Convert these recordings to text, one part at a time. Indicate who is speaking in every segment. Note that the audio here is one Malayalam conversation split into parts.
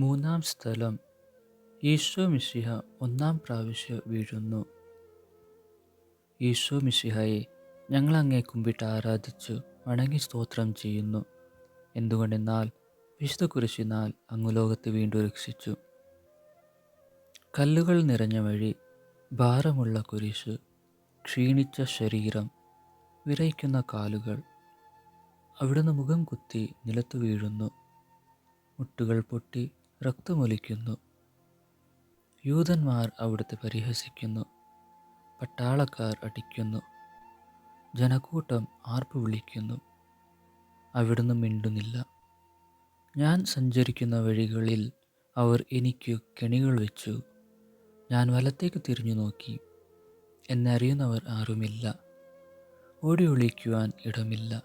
Speaker 1: മൂന്നാം സ്ഥലം. ഈശോ മിശിഹ ഒന്നാം പ്രാവശ്യം വീഴുന്നു. ഈശോ മിശിഹയെ ഞങ്ങൾ കുമ്പിട്ട് ആരാധിച്ചു വണങ്ങി സ്തോത്രം ചെയ്യുന്നു. എന്തുകൊണ്ടെന്നാൽ വിശുദ്ധ കുരിശിനാൽ അങ്ങ് ലോകത്തെ വീണ്ടും രക്ഷിച്ചു. കല്ലുകൾ നിറഞ്ഞ വഴി ഭാരമുള്ള കുരിശ് ക്ഷീണിച്ച ശരീരം വിറയ്ക്കുന്ന കാലുകൾ അവിടുന്ന് മുഖം കുത്തി നിലത്തു വീഴുന്നു. മുട്ടുകൾ പൊട്ടി രക്തമൊലിക്കുന്നു. യൂതന്മാർ അവിടുത്തെ പരിഹസിക്കുന്നു. പട്ടാളക്കാർ അടിക്കുന്നു. ജനക്കൂട്ടം ആർപ്പ് വിളിക്കുന്നു. അവിടുന്ന് മിണ്ടുന്നില്ല. ഞാൻ സഞ്ചരിക്കുന്ന വഴികളിൽ അവർ എനിക്ക് കെണികൾ വെച്ചു. ഞാൻ വലത്തേക്ക് തിരിഞ്ഞു നോക്കി. എന്നെ അറിയുന്നവർ ആരുമില്ല. ഓടി ഒളിക്കുവാൻ ഇടമില്ല.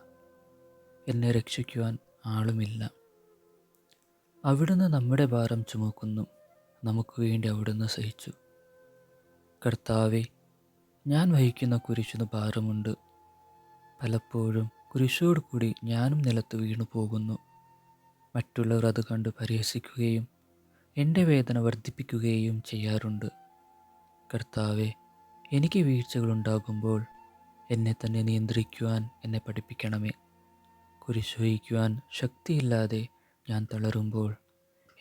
Speaker 1: എന്നെ രക്ഷിക്കുവാൻ ആളുമില്ല. അവിടുന്ന് നമ്മുടെ ഭാരം ചുമക്കുന്നു. നമുക്ക് വേണ്ടി അവിടുന്ന് സഹിച്ചു. കർത്താവെ ഞാൻ വഹിക്കുന്ന കുരിശിന് ഭാരമുണ്ട്. പലപ്പോഴും കുരിശോട് കൂടി ഞാനും നിലത്ത് വീണു പോകുന്നു. മറ്റുള്ളവർ അത് കണ്ട് പരിഹസിക്കുകയും എന്റെ വേദന വർദ്ധിപ്പിക്കുകയും ചെയ്യാറുണ്ട്. കർത്താവെ എനിക്ക് വീഴ്ചകളുണ്ടാകുമ്പോൾ എന്നെ തന്നെ നിയന്ത്രിക്കുവാൻ എന്നെ പഠിപ്പിക്കണമേ. കുരിശ് വഹിക്കുവാൻ ശക്തിയില്ലാതെ ഞാൻ തളരുമ്പോൾ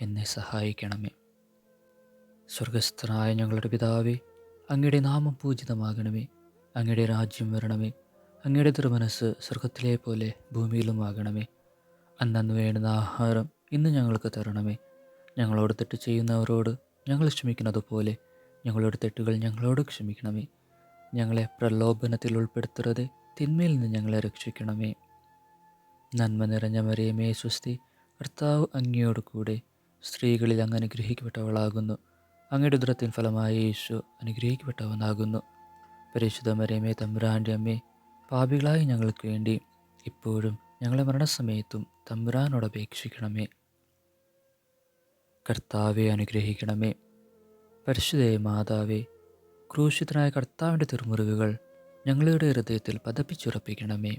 Speaker 1: എന്നെ സഹായിക്കണമേ. സ്വർഗസ്ഥനായ ഞങ്ങളുടെ പിതാവേ അങ്ങയുടെ നാമം പൂജിതമാകണമേ. അങ്ങയുടെ രാജ്യം വരണമേ. അങ്ങയുടെ തിരുമനസ് സ്വർഗത്തിലെ പോലെ ഭൂമിയിലും ആകണമേ അന്നന്ന് വേണ്ടുന്ന ആഹാരം ഇന്ന് ഞങ്ങൾക്ക് തരണമേ. ഞങ്ങളോട് തെറ്റ് ചെയ്യുന്നവരോട് ഞങ്ങൾ ക്ഷമിക്കുന്നത് പോലെ ഞങ്ങളുടെ തെറ്റുകൾ ഞങ്ങളോട് ക്ഷമിക്കണമേ. ഞങ്ങളെ പ്രലോഭനത്തിൽ ഉൾപ്പെടുത്തരുത് തിന്മയിൽ നിന്ന് ഞങ്ങളെ രക്ഷിക്കണമേ. നന്മ നിറഞ്ഞ മറിയമേ സ്വസ്തി കർത്താവ് അങ്ങയോട് കൂടെ സ്ത്രീകളിൽ അങ്ങ് അനുഗ്രഹിക്കപ്പെട്ടവളാകുന്നു. അങ്ങയുടെ ഉദരത്തിൻ ഫലമായ യേശു അനുഗ്രഹിക്കപ്പെട്ടവനാകുന്നു. പരിശുദ്ധ മരമേ തമ്പുരാന്റെ അമ്മേ പാപികളായി ഞങ്ങൾക്ക് വേണ്ടി ഇപ്പോഴും ഞങ്ങളെ മരണസമയത്തും തമ്പുരാനോട് അപേക്ഷിക്കണമേ. കർത്താവെ അനുഗ്രഹിക്കണമേ. പരിശുദ്ധയെ മാതാവേ ക്രൂശിതനായ കർത്താവിന്റെ തിരുമുറിവുകൾ ഞങ്ങളുടെ ഹൃദയത്തിൽ പതപ്പിച്ചുറപ്പിക്കണമേ.